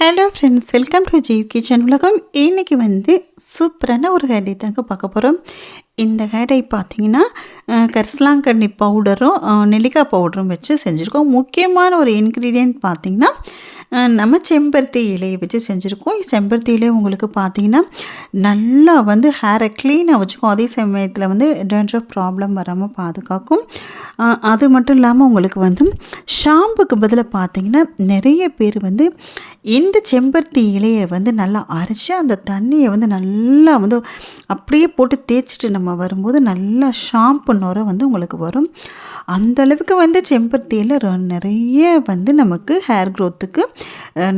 Hello friends welcome to Jeev kitchen உலகம் இன்றைக்கி வந்து சூப்பரான ஒரு ஹேடை தாங்க பார்க்க போகிறோம் இந்த ஹேடை பார்த்தீங்கன்னா அஹ், கரிசலாங்கண்ணி பவுடரும் நெல்லிக்காய் பவுடரும் வச்சு செஞ்சுருக்கோம். முக்கியமான ஒரு இன்க்ரீடியன்ட் பார்த்தீங்கன்னா நம்ம செம்பருத்தி இலையை வச்சு செஞ்சுருக்கோம். செம்பருத்தி இலை உங்களுக்கு பார்த்தீங்கன்னா நல்லா வந்து ஹேரை க்ளீனாக வச்சுக்கும். அதே சமயத்தில் வந்து டேண்ட்ரஃப் ப்ராப்ளம் வராமல் பாதுகாக்கும். அது மட்டும் இல்லாமல் உங்களுக்கு வந்து ஷாம்புக்கு பதிலாக பார்த்தீங்கன்னா நிறைய பேர் வந்து இந்த செம்பருத்தி இலையை வந்து நல்லா அரைச்சி அந்த தண்ணியை வந்து நல்லா வந்து அப்படியே போட்டு தேய்ச்சிட்டு நம்ம வரும்போது நல்லா ஷாம்பு நுர வந்து உங்களுக்கு வரும். அந்தளவுக்கு வந்து செம்பருத்தியில் ரொ- நிறைய வந்து நமக்கு ஹேர் க்ரோத்துக்கு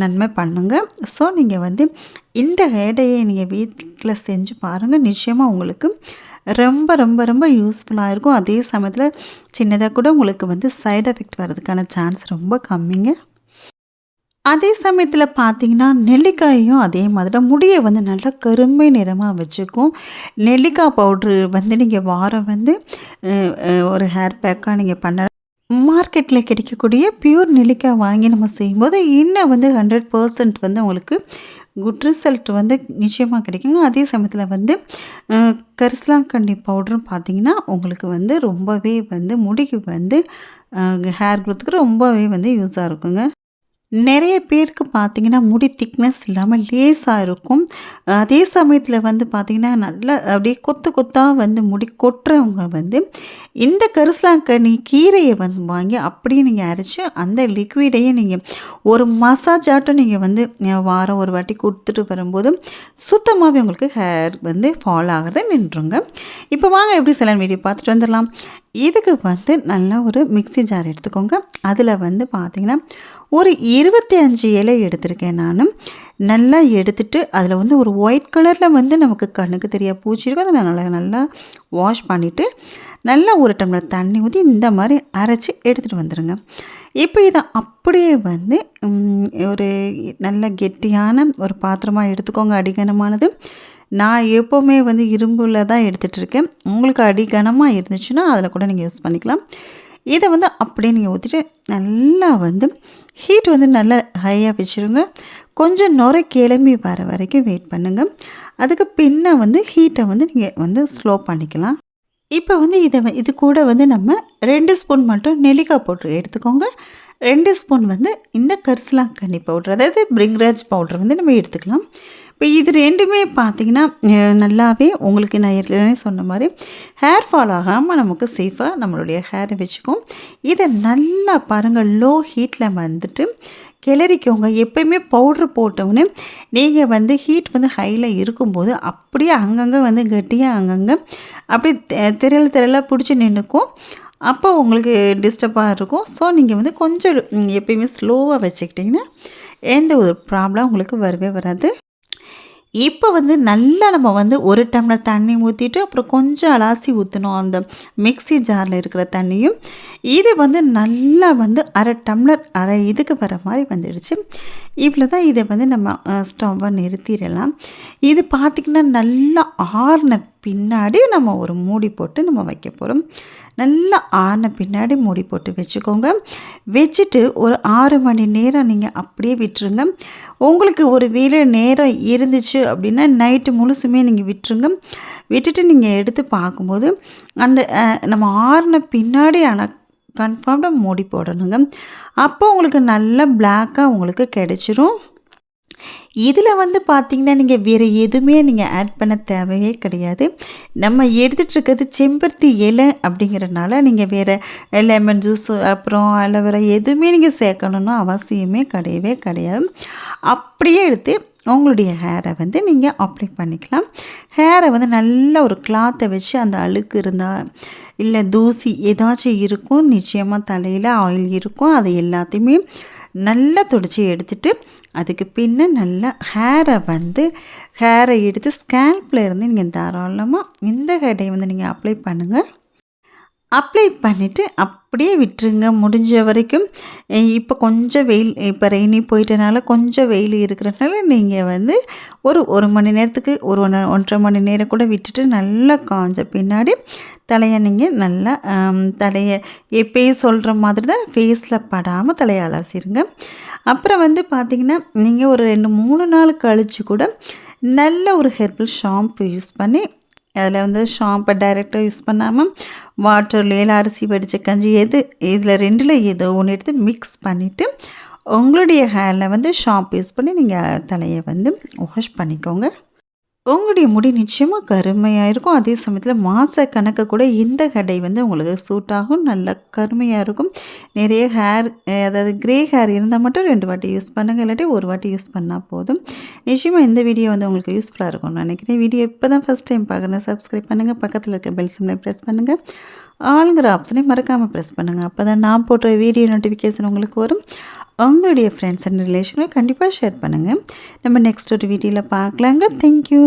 நன்மை பண்ணுங்கள் ஸோ நீங்கள் வந்து இந்த வேடையை நீங்கள் வீட்டில் செஞ்சு பாருங்கள் நிச்சயமாக உங்களுக்கு ரொம்ப ரொம்ப ரொம்ப யூஸ்ஃபுல்லாக இருக்கும். அதே சமயத்தில் சின்னதாக கூட உங்களுக்கு வந்து சைடு எஃபெக்ட் வர்றதுக்கான சான்ஸ் ரொம்ப கம்மிங்க. அதே சமயத்தில் பார்த்தீங்கன்னா நெல்லிக்காயும் அதே மாதிரி முடியை வந்து நல்லா கருமை நிறமாக வச்சுக்கும். நெல்லிக்காய் பவுட்ரு வந்து நீங்கள் வாரம் வந்து ஒரு ஹேர் பேக்காக நீங்கள் பண்ண மார்க்கெட்டில் கிடைக்கக்கூடிய பியூர் நெல்லிக்காய் வாங்கி நம்ம செய்யும்போது இன்னும் வந்து ஹண்ட்ரட் பர்சன்ட் வந்து உங்களுக்கு குட் ரிசல்ட் வந்து நிச்சயமாக கிடைக்குங்க. அதே சமயத்தில் வந்து கரிசலாங்கண்ணி பவுடரும் பார்த்தீங்கன்னா உங்களுக்கு வந்து ரொம்பவே வந்து முடிக்கு வந்து ஹேர் க்ரோத்துக்கு ரொம்பவே வந்து யூஸாக இருக்குங்க. நிறைய பேருக்கு பார்த்தீங்கன்னா முடி திக்னஸ் இல்லாமல் லேஸாக இருக்கும். அதே சமயத்தில் வந்து பார்த்திங்கன்னா நல்லா அப்படியே கொத்து கொத்தாக வந்து முடி கொட்டுறவங்க வந்து இந்த கரிசலாங்கண்ணி கீரையை வந்து வாங்கி அப்படியே நீங்கள் அரைச்சி அந்த லிக்விடையே நீங்கள் ஒரு மசாஜ் ஆட்டம் நீங்கள் வந்து வாரம் ஒரு வாட்டி கொடுத்துட்டு வரும்போது சுத்தமாகவே உங்களுக்கு ஹேர் வந்து ஃபால் ஆகிறத நின்றுங்க. இப்போ வாங்க எப்படி சிலன் வீடியோ பார்த்துட்டு வந்துடலாம். இதுக்கு வந்து நல்லா ஒரு மிக்ஸி ஜார் எடுத்துக்கோங்க. அதில் வந்து பார்த்திங்கன்னா ஒரு இருபத்தி அஞ்சு இலை எடுத்திருக்கேன் நான் நல்லா எடுத்துட்டு அதில் வந்து ஒரு ஒயிட் கலரில் வந்து நமக்கு கண்ணுக்கு தெரியா பூச்சி இருக்கும். அதை நான் நல்லா நல்லா வாஷ் பண்ணிவிட்டு நல்லா ஒரு டம்ளர் தண்ணி ஊற்றி இந்த மாதிரி அரைச்சி எடுத்துகிட்டு வந்துடுங்க இப்போ இதை அப்படியே வந்து ஒரு நல்ல கெட்டியான ஒரு பாத்திரமாக எடுத்துக்கோங்க. அடிகனமானது நான் எப்போவுமே வந்து இரும்பில் தான் எடுத்துகிட்ருக்கேன் உங்களுக்கு அடி கனமாக இருந்துச்சுன்னா அதில் கூட நீங்கள் யூஸ் பண்ணிக்கலாம். இதை வந்து அப்படியே நீங்கள் ஊற்றிட்டு நல்லா வந்து ஹீட் வந்து நல்லா ஹையாக வச்சுருங்க. கொஞ்சம் நுரை கிளம்பி வர வரைக்கும் வெயிட் பண்ணுங்கள் அதுக்கு பின்ன வந்து ஹீட்டை வந்து நீங்கள் வந்து ஸ்லோ பண்ணிக்கலாம். இப்போ வந்து இதை இது கூட வந்து நம்ம ரெண்டு ஸ்பூன் மட்டும் நெல்லிக்காய் பவுட்ரு எடுத்துக்கோங்க. ரெண்டு ஸ்பூன் வந்து இந்த கரிசலாங்கண்ணி பவுட்ரு அதாவது பிரிங்ராஜ் பவுட்ரு வந்து நம்ம எடுத்துக்கலாம். இப்போ இது ரெண்டுமே பார்த்தீங்கன்னா நல்லாவே உங்களுக்கு நான் ஏற்கனவே சொன்ன மாதிரி ஹேர் ஃபால் ஆகாமல் நமக்கு சேஃபாக நம்மளுடைய ஹேரை வச்சுக்கும். இதை நல்லா பாருங்கள் லோ ஹீட்டில் வந்துட்டு கிளறிக்கோங்க. எப்பயுமே பவுட்ரு போட்டோன்னே நீங்கள் வந்து ஹீட் வந்து ஹையில் இருக்கும்போது அப்படியே அங்கங்கே வந்து கட்டியாக அங்கங்கே அப்படியே தெ- திரள் திரளாக பிடிச்சி நின்றுக்கும் அப்போ உங்களுக்கு டிஸ்டர்பாக இருக்கும். ஸோ நீங்கள் வந்து கொஞ்சம் எப்பயுமே ஸ்லோவாக வச்சுக்கிட்டிங்கன்னா எந்த ஒரு ப்ராப்ளம் உங்களுக்கு வரவே வராது. இப்போ வந்து நல்லா நம்ம வந்து ஒரு டம்ளர் தண்ணி ஊற்றிட்டு அப்புறம் கொஞ்சம் அலாசி ஊற்றணும் அந்த மிக்ஸி ஜாரில் இருக்கிற தண்ணியும். இது வந்து நல்லா வந்து அரை டம்ளர் அரை இதுக்கு வர மாதிரி வந்துடுச்சு. இவ்வளோ தான் இதை வந்து நம்ம ஸ்டவ்வை நிறுத்திடலாம். இது பார்த்திங்கன்னா நல்லா ஆறின பின்னாடி நம்ம ஒரு மூடி போட்டு நம்ம வைக்க போகிறோம் நல்லா ஆறின பின்னாடி மூடி போட்டு வச்சுக்கோங்க. வச்சுட்டு ஒரு ஆறு மணி நேரம் நீங்கள் அப்படியே விட்டுருங்க. உங்களுக்கு ஒரு வேலை நேரம் இருந்துச்சு அப்படின்னா நைட்டு முழுசுமே நீங்கள் விட்டுருங்க. விட்டுட்டு நீங்கள் எடுத்து பார்க்கும்போது அந்த நம்ம ஆறின பின்னாடி ஆனால் கன்ஃபார்ம்டாக மூடி போடணுங்க. அப்போ உங்களுக்கு நல்ல பிளாக்காக உங்களுக்கு கிடைச்சிரும். இதில் வந்து பார்த்திங்கன்னா நீங்கள் வேறு எதுவுமே நீங்கள் ஆட் பண்ண தேவையே கிடையாது. நம்ம எடுத்துகிட்ருக்கிறது செம்பருத்தி இலை அப்படிங்கிறனால நீங்கள் வேறு லெமன் ஜூஸ் அப்புறம் அலோவேரா எதுவுமே நீங்கள் சேர்க்கணும்னு அவசியமே கிடையவே கிடையாது. அப்படியே எடுத்து உங்களுடைய ஹேரை வந்து நீங்கள் அப்ளை பண்ணிக்கலாம். ஹேரை வந்து நல்ல ஒரு கிளாத்தை வச்சு அந்த அழுக்கு இருந்தால் இல்லை தூசி ஏதாச்சும் இருக்கும் நிச்சயமாக தலையில் ஆயில் இருக்கும் அது எல்லாத்தையுமே நல்லா துடைச்சி எடுத்துட்டு அதுக்கு பின்ன நல்லா ஹேரை வந்து ஹேரை எடுத்து ஸ்கேல்பில் இருந்து நீங்கள் தாராளமாக இந்த ஹேரை வந்து நீங்கள் அப்ளை பண்ணுங்கள் அப்ளை பண்ணிவிட்டு அப்படியே விட்டுருங்க. முடிஞ்ச வரைக்கும் இப்போ கொஞ்சம் வெயில் இப்போ ரெய்னி போயிட்டனால கொஞ்சம் வெயில் இருக்கிறனால நீங்கள் வந்து ஒரு ஒரு மணி நேரத்துக்கு ஒரு ஒன்று ஒன்றரை மணி நேரம் கூட விட்டுட்டு நல்லா காஞ்ச பின்னாடி தலையை நீங்கள் நல்லா தலையை எப்பயும் சொல்கிற மாதிரி தான் ஃபேஸில் படாமல் தலையை அலசிடுங்க அப்புறம் வந்து பார்த்திங்கன்னா நீங்கள் ஒரு ரெண்டு மூணு நாள் கழித்து கூட நல்ல ஒரு ஹெர்பல் ஷாம்பு யூஸ் பண்ணி அதில் வந்து ஷாம்பை டைரெக்டாக யூஸ் பண்ணாமல் வாட்டர்ல இல்லை அரிசி வடித்த கஞ்சி எது இதில் ரெண்டில் ஏதோ ஒன்று எடுத்து மிக்ஸ் பண்ணிவிட்டு உங்களுடைய ஹேரில் வந்து ஷாம்பு யூஸ் பண்ணி நீங்கள் தலையை வந்து வாஷ் பண்ணிக்கோங்க. உங்களுடைய முடி நிச்சயமாக கருமையாக இருக்கும். அதே சமயத்தில் மாத கணக்கு கூட இந்த கடை வந்து உங்களுக்கு சூட் ஆகும். நல்லா கருமையாக இருக்கும். நிறைய ஹேர் அதாவது க்ரே ஹேர் இருந்தால் மட்டும் ரெண்டு வாட்டி யூஸ் பண்ணுங்கள் இல்லாட்டி ஒரு வாட்டி யூஸ் பண்ணால் போதும். நிச்சயமாக இந்த வீடியோ வந்து உங்களுக்கு யூஸ்ஃபுல்லாக இருக்கும்னு நினைக்கிறேன். வீடியோ இப்போ தான் ஃபஸ்ட் டைம் பார்க்குறேன் சப்ஸ்கிரைப் பண்ணுங்கள் பக்கத்தில் இருக்க பெல் சிம்னை ப்ரெஸ் பண்ணுங்கள் ஆளுங்கிற ஆப்ஷனை மறக்காமல் ப்ரெஸ் பண்ணுங்கள் அப்போ தான் நான் போடுற வீடியோ நோட்டிஃபிகேஷன் உங்களுக்கு வரும். உங்களுடைய ஃப்ரெண்ட்ஸ் அண்ட் ரிலேஷனை கண்டிப்பாக ஷேர் பண்ணுங்கள் நம்ம நெக்ஸ்ட் ஒரு வீடியோவில் பார்க்கலாங்க. தேங்க்யூ